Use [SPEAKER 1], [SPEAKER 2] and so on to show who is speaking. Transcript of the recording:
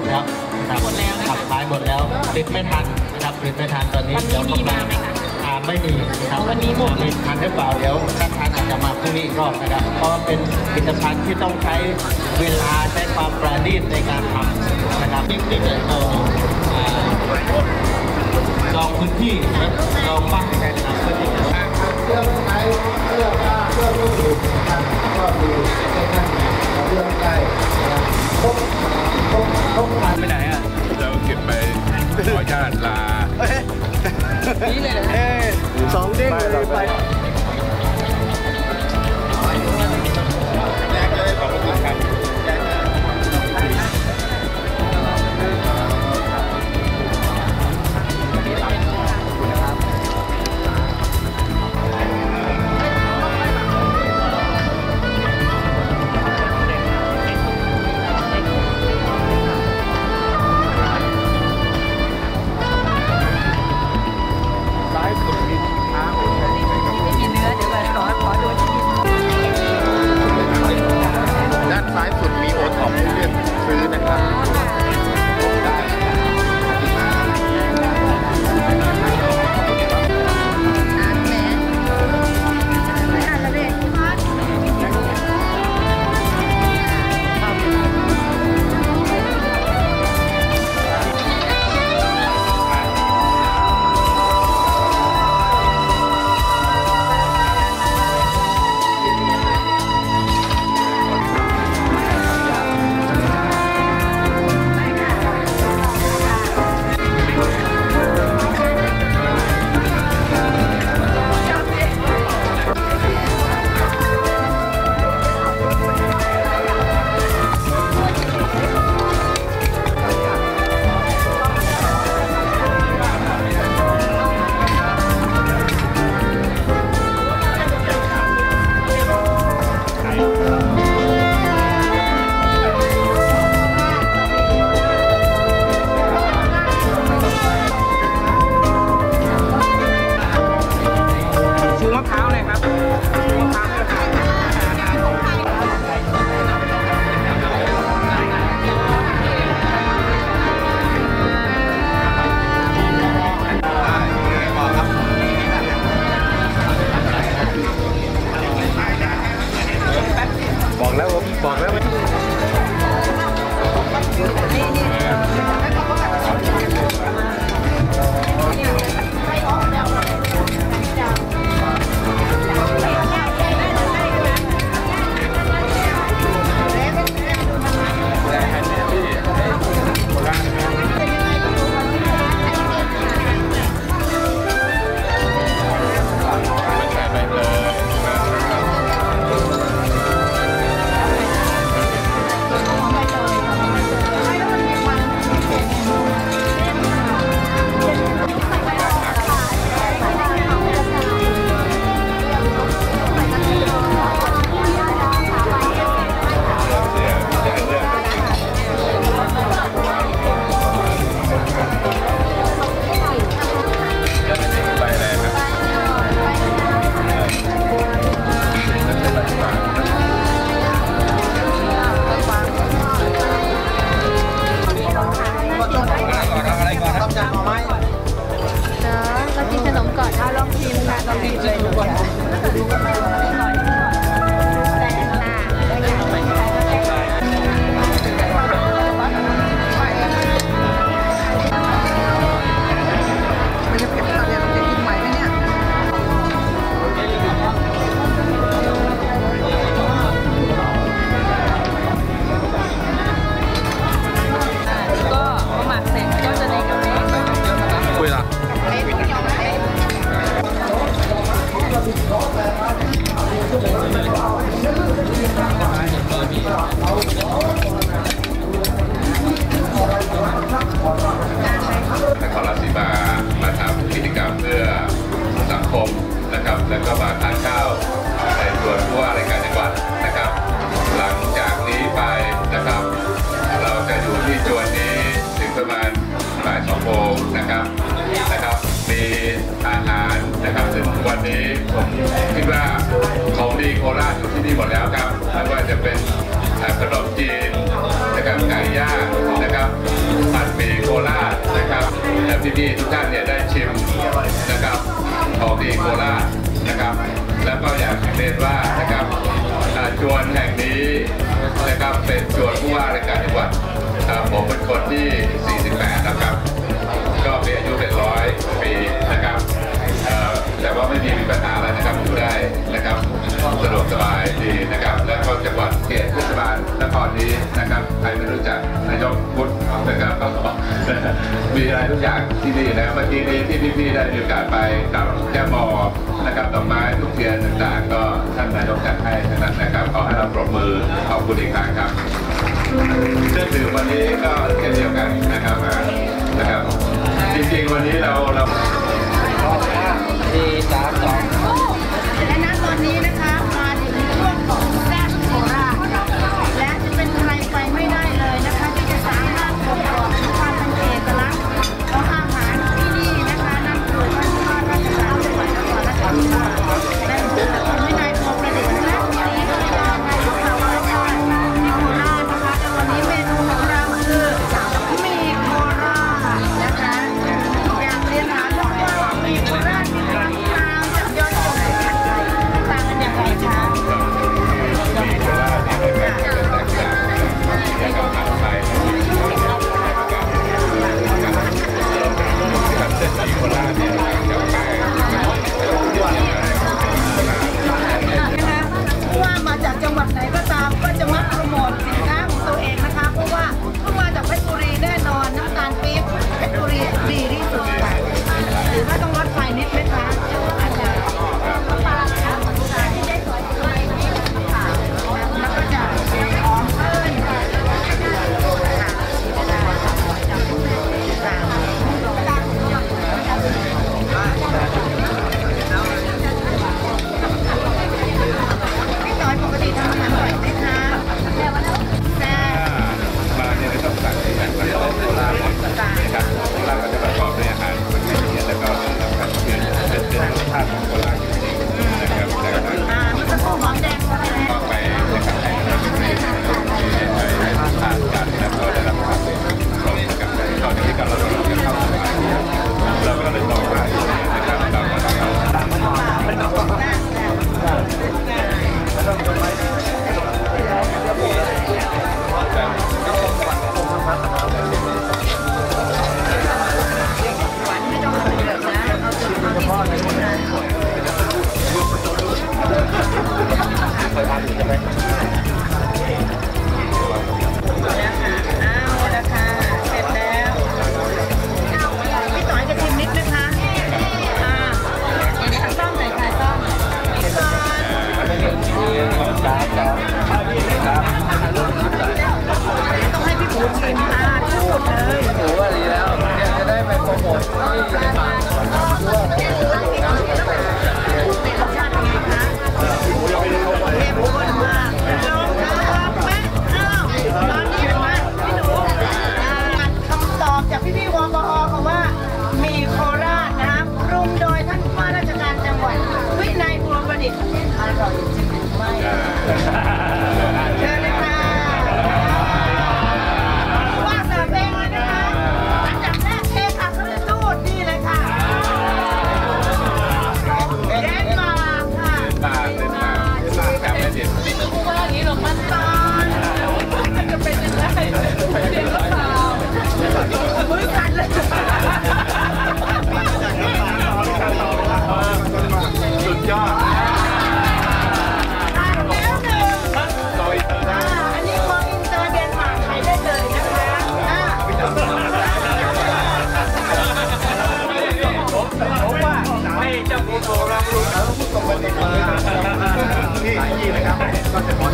[SPEAKER 1] ดแล้วนะครับ
[SPEAKER 2] หมดแล้วนะคะ
[SPEAKER 1] รับขายหมดแล้วติดไม่ทันนะครับติดไม่ทันตอนนี้
[SPEAKER 2] วันนี้
[SPEAKER 1] เดี๋ยว
[SPEAKER 2] มีมาไหมคะ
[SPEAKER 1] อ่าไม่มีนะครับ
[SPEAKER 2] วันนี้หมด
[SPEAKER 1] มีทันหรือเปล่าเดี๋ยวท่านทานอาจจะมาพรุ่งนี้อีกรอบนะครับเพราะว่าเป็นผลิตภัณฑ์ที่ต้องใช้เวลาใช้ความประณีตในการทำนะครับนี่นี่จะเราอ่าจองพื้นที่นะครับจองบ้านนะครับเพื่อที่จะเครื่องใช้เครื่องผ้าเครื่องมือนะครับก็มีให้ท่านเลือกได้
[SPEAKER 3] ไปไหนอะ
[SPEAKER 4] เราเก็บไปขออนุญาตลา
[SPEAKER 2] นี่เลยนะ
[SPEAKER 3] เอ้ยสองเด้งเลยไป
[SPEAKER 4] โปนะครับนะครับมีอาหารนะครับซึ่งวันนี้ผมคิดว่าของดีโคราชอยู่ที่นี่หมดแล้วครับไม่ว่าจะเป็นขนมจีนนะครับไก่ย่างนะครับผัดหมีโคราชนะครับและพี่นี่ทุกท่านเนี่ยได้ชิมนะครับของดีโคราชนะครับ แล้วก็อยากเรียนว่านะครับจวน
[SPEAKER 5] แห่งนี้นะครับเป็นจวนผู้ว่าราชการจังหวัดผมเป็นคนที่ 48 นะครับ ก็มีอายุเป็นร้อยปีนะครับแต่ว่าไม่มีปัญหาอะไร
[SPEAKER 4] นะครับอยู่ได้นะครับสะดวกสบายดีนะครับ
[SPEAKER 5] และก็จังหวัดเขตเทศบาลนครนี้นะครับใครไม่รู้จักนายกพุทธนะครับก็มีอะไรทุกอย่างที่ดีนะเมื่อกี้นี้ที่พี่ๆได้มีโอกาสไปกับแก้บ
[SPEAKER 4] อนะครับดอกไม้ทุกเทียนต่างๆ ก็
[SPEAKER 5] ท่านนายกจัดให้ทั้
[SPEAKER 4] งนั้นนะครับขอให้เราปรบมือขอบคุณอีกครั้งครับเครื่องดื่มวันนี้ก็เช่นเดียวกันนะครับนะครับ จริง
[SPEAKER 5] ๆวันนี้เราเราดีสามสองและ
[SPEAKER 2] ณตอนนี้นะคะ Gracias.